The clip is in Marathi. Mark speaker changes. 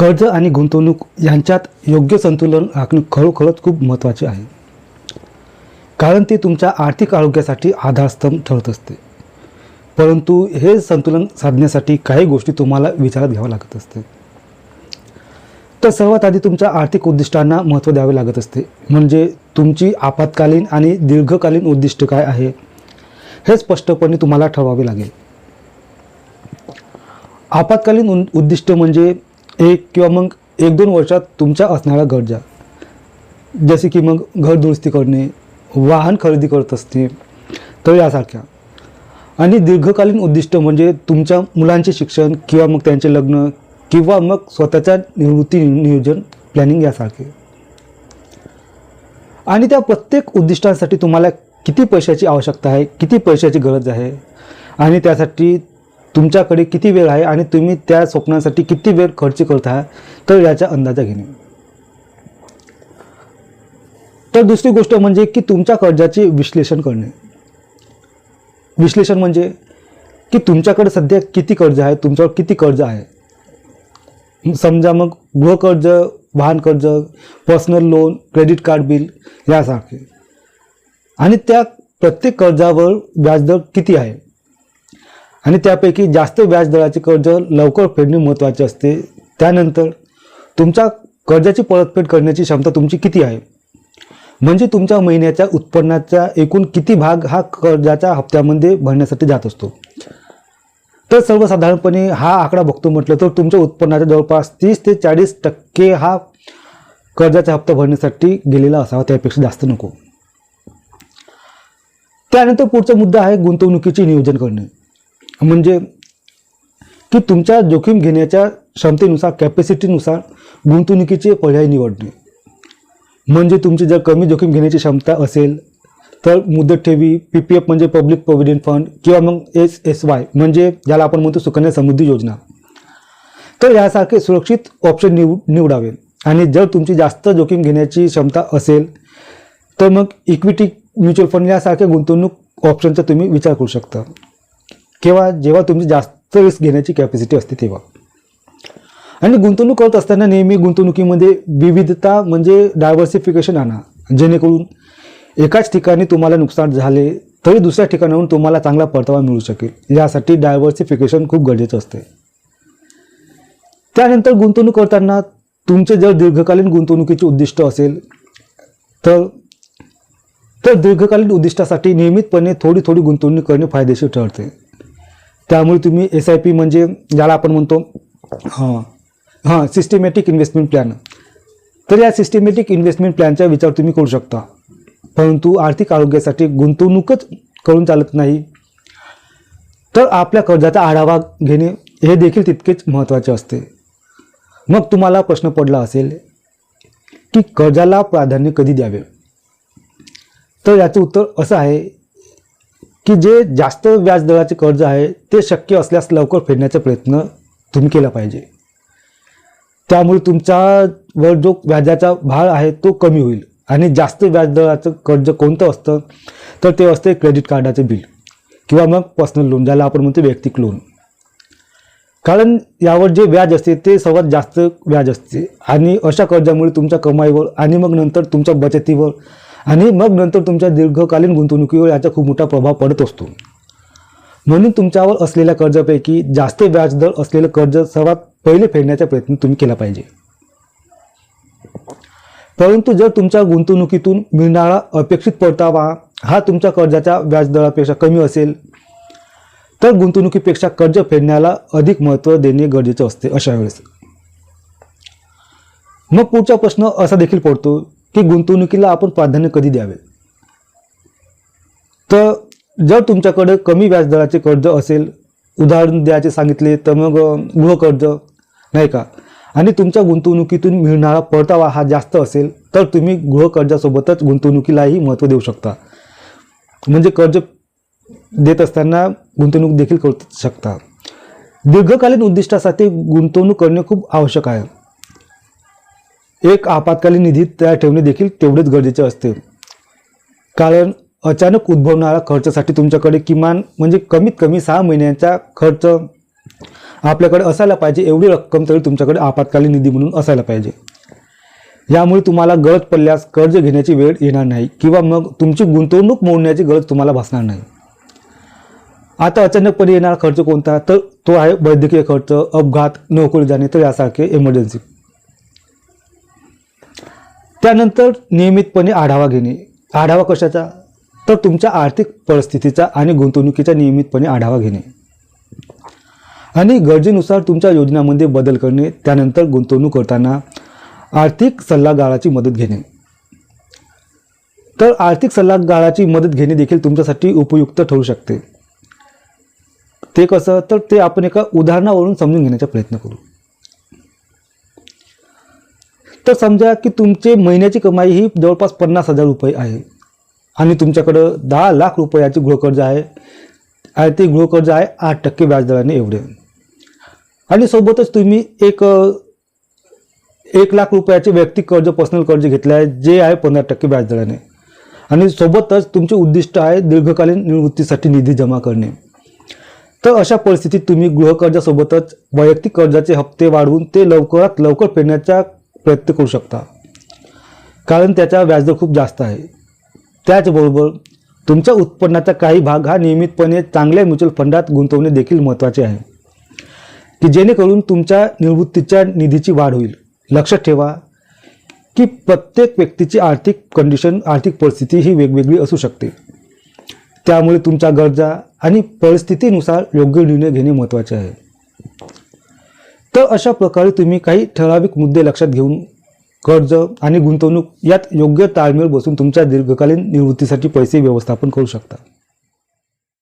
Speaker 1: कर्ज आणि गुंतवणूक यांच्यात योग्य संतुलन राखणे खरोखरच खूप महत्त्वाचे आहे. कारण ते तुमच्या आर्थिक आरोग्यासाठी आधारस्तंभ ठरत असते. परंतु हे संतुलन साधण्यासाठी काही गोष्टी तुम्हाला विचारात घ्याव्या लागत असते. तर सर्वात आधी तुमच्या आर्थिक उद्दिष्टांना महत्त्व द्यावे लागत असते. म्हणजे तुमची आपत्कालीन आणि दीर्घकालीन उद्दिष्ट काय आहे हे स्पष्टपणे तुम्हाला ठरवावे लागेल. आपत्कालीन उद्दिष्ट म्हणजे एक किंवा मग एक दोन वर्षात तुमच्या असणाऱ्या गरजा. जसे की मग घर दुरुस्ती करणे वाहन खरेदी करत असते तर यासारख्या. आणि दीर्घकालीन उद्दिष्ट म्हणजे तुमच्या मुलांचे शिक्षण किंवा मग त्यांचे लग्न किंवा मग स्वतःच्या निवृत्ती नियोजन प्लॅनिंग यासारखे. आणि त्या प्रत्येक उद्दिष्टांसाठी तुम्हाला किती पैशाची आवश्यकता आहे किती पैशाची गरज आहे आणि त्यासाठी तुमच्याकडे किती वेळ आहे आणि तुम्ही त्या स्वप्नासाठी किती वेळ खर्च करत आहात? तर याचा अंदाजा घेणे. तर दुसरी गोष्ट म्हणजे की तुमच्या कर्जाचे विश्लेषण करणे. विश्लेषण म्हणजे की तुमच्याकडे सध्या किती कर्ज आहे तुमच्यावर किती कर्ज आहे. समजा मग गृहकर्ज वाहन कर्ज personal loan credit card bill यासारखे. आणि त्या प्रत्येक कर्जावर व्याजदर किती आहे? आणि त्यापैकी जास्त व्याजदराचे कर्ज लवकर फेडणे महत्त्वाचे असते. त्यानंतर तुमच्या कर्जाची परतफेड करण्याची क्षमता तुमची किती आहे? म्हणजे तुमच्या महिन्याच्या उत्पन्नाचा एकूण किती भाग हा कर्जाच्या हप्त्यामध्ये भरण्यासाठी जात असतो? तर सर्वसाधारणपणे हा आकडा बघतो म्हटलं तर तुमच्या उत्पन्नाच्या जवळपास तीस ते चाळीस टक्के हा कर्जाचा हप्ता भरण्यासाठी गेलेला असावा त्यापेक्षा जास्त नको. त्यानंतर पुढचा मुद्दा आहे गुंतवणुकीचे नियोजन करणे. म्हणजे की तुमच्या जोखीम घेण्याच्या क्षमतेनुसार कॅपॅसिटीनुसार गुंतवणुकीचे पर्याय निवडणे. म्हणजे तुमची जर कमी जोखीम घेण्याची क्षमता असेल तर मुदत ठेवी पी पी एफ म्हणजे पब्लिक प्रोव्हिडंट फंड किंवा मग एस एस वाय म्हणजे ज्याला आपण म्हणतो सुकन्या समृद्धी योजना. तर यासारखे सुरक्षित ऑप्शन निव निवडावे. आणि जर तुमची जास्त जोखीम घेण्याची क्षमता असेल तर मग इक्विटी म्युच्युअल फंड यासारख्या गुंतवणूक ऑप्शनचा तुम्ही विचार करू शकता. किंवा जेव्हा तुमची जास्त रिस्क घेण्याची कॅपॅसिटी असते तेव्हा. आणि गुंतवणूक करत असताना नेहमी गुंतवणुकीमध्ये विविधता म्हणजे डायव्हर्सिफिकेशन आणा. जेणेकरून एकाच ठिकाणी तुम्हाला नुकसान झाले तरी दुसऱ्या ठिकाणाहून तुम्हाला चांगला परतावा मिळू शकेल. यासाठी डायव्हर्सिफिकेशन खूप गरजेचं असते. त्यानंतर गुंतवणूक करताना तुमचे जर दीर्घकालीन गुंतवणुकीचे उद्दिष्ट असेल तर तर दीर्घकालीन उद्दिष्टासाठी नियमितपणे थोडी थोडी गुंतवणूक करणे फायदेशीर ठरते. त्यामुळे तुम्ही एस आय पी म्हणजे ज्याला आपण म्हणतो हां हां सिस्टमॅटिक इन्व्हेस्टमेंट प्लॅन तर या सिस्टमॅटिक इन्व्हेस्टमेंट प्लॅनचा विचार तुम्ही करू शकता. परंतु आर्थिक आरोग्यासाठी गुंतवणूकच करून चालत नाही. तर आपल्या कर्जाचा आढावा घेणे हे देखील तितकेच महत्त्वाचे असते. मग तुम्हाला प्रश्न पडला असेल की कर्जाला प्राधान्य कधी द्यावे? तर याचं उत्तर असं आहे की जे जास्त व्याजदराचे कर्ज आहे ते शक्य असल्यास लवकर फेडण्याचा प्रयत्न तुम्ही केला पाहिजे. त्यामुळे तुमच्यावर जो व्याजाचा भार आहे तो कमी होईल. आणि जास्त व्याजदराचं कर्ज कोणतं असतं तर ते असते क्रेडिट कार्डाचे बिल. किंवा मग पर्सनल लोन ज्याला आपण म्हणतो वैयक्तिक लोन. कारण यावर जे व्याज असते ते सर्वात जास्त व्याज असते. आणि अशा कर्जामुळे तुमच्या कमाईवर आणि मग नंतर तुमच्या बचतीवर आणि मग नंतर तुमच्या दीर्घकालीन गुंतवणुकीवर याचा खूप मोठा प्रभाव पडत असतो. म्हणून तुमच्यावर असलेल्या कर्जापैकी जास्त व्याजदर असलेलं कर्ज सर्वात पहिले फेडण्याचा प्रयत्न तुम्ही केला पाहिजे. परंतु जर तुमच्या गुंतवणुकीतून मिळणारा अपेक्षित परतावा हा तुमच्या कर्जाच्या व्याजदरापेक्षा कमी असेल तर गुंतवणुकीपेक्षा कर्ज फेडण्याला अधिक महत्त्व देणे गरजेचे असते अशा वेळेस. मग पुढचा प्रश्न असा देखील पडतो की गुंतवणुकीला आपण प्राधान्य कधी द्यावे? तर जर तुमच्याकडे कमी व्याजदराचे कर्ज असेल उदाहरण द्यायचे सांगितले तर मग गृहकर्ज नाही का? आणि तुमच्या गुंतवणुकीतून मिळणारा परतावा हा जास्त असेल तर तुम्ही गृहकर्जासोबतच गुंतवणुकीलाही महत्त्व देऊ शकता. म्हणजे कर्ज देत असताना गुंतवणूक देखील करू शकता. दीर्घकालीन उद्दिष्टासाठी गुंतवणूक करणे खूप आवश्यक आहे. एक आपत्कालीन निधी तयार ठेवणे देखील तेवढेच गरजेचे असते. कारण अचानक उद्भवणारा खर्चासाठी तुमच्याकडे किमान म्हणजे कमीत कमी सहा महिन्यांचा खर्च आपल्याकडे असायला पाहिजे एवढी रक्कम तरी तुमच्याकडे आपत्कालीन निधी म्हणून असायला पाहिजे. यामुळे तुम्हाला गरज पडल्यास कर्ज घेण्याची वेळ येणार नाही किंवा मग तुमची गुंतवणूक मोडण्याची गरज तुम्हाला भासणार नाही. आता अचानकपणे येणारा खर्च कोणता? तर तो आहे वैद्यकीय खर्च अपघात नोकरी जाणे तर यासारखे इमर्जन्सी त्यानंतर नियमितपणे आढावा घेणे. आढावा कशाचा? तर तुमच्या आर्थिक परिस्थितीचा आणि गुंतवणुकीचा नियमितपणे आढावा घेणे. आणि गरजेनुसार तुमच्या योजनामध्ये बदल करणे त्यानंतर गुंतवणूक करताना आर्थिक सल्लागाराची मदत घेणे. तर आर्थिक सल्लागाराची मदत घेणे देखील तुमच्यासाठी उपयुक्त ठरू शकते. ते कसं? तर ते आपण एका उदाहरणावरून समजून घेण्याचा प्रयत्न करू. तर समजा की तुमचे महिन्याची कमाई ही जवळपास पन्नास हजार रुपये आहे. आणि तुमच्याकडं दहा लाख रुपयाचे गृहकर्ज आहे. आणि ते गृहकर्ज आहे आठ टक्के व्याजदराने एवढे. आणि सोबतच तुम्ही एक एक लाख रुपयाचे वैयक्तिक कर्ज पर्सनल कर्ज घेतलं आहे जे आहे पंधरा टक्के व्याजदराने. आणि सोबतच तुमचे उद्दिष्ट आहे दीर्घकालीन निवृत्तीसाठी निधी जमा करणे. तर अशा परिस्थितीत तुम्ही गृहकर्जासोबतच वैयक्तिक कर्जाचे हप्ते वाढवून ते लवकरात लवकर फेडण्याच्या प्रयत्न करू शकता. कारण त्याचा व्याजदर खूप जास्त आहे. त्याचबरोबर तुमच्या उत्पन्नाचा काही भाग हा नियमितपणे चांगल्या म्युच्युअल फंडात गुंतवणे देखील महत्त्वाचे आहे. की जेणेकरून तुमच्या निवृत्तीच्या निधीची वाढ होईल. लक्षात ठेवा की प्रत्येक व्यक्तीची आर्थिक कंडिशन आर्थिक परिस्थिती ही वेगवेगळी असू शकते. त्यामुळे तुमच्या गरजा आणि परिस्थितीनुसार योग्य निर्णय घेणे महत्त्वाचे आहे. तर अशा प्रकारे तुम्ही काही ठराविक मुद्दे लक्षात घेऊन कर्ज आणि गुंतवणूक यात योग्य ताळमेळ बसून तुमच्या दीर्घकालीन निवृत्तीसाठी पैसे व्यवस्थापन करू शकता.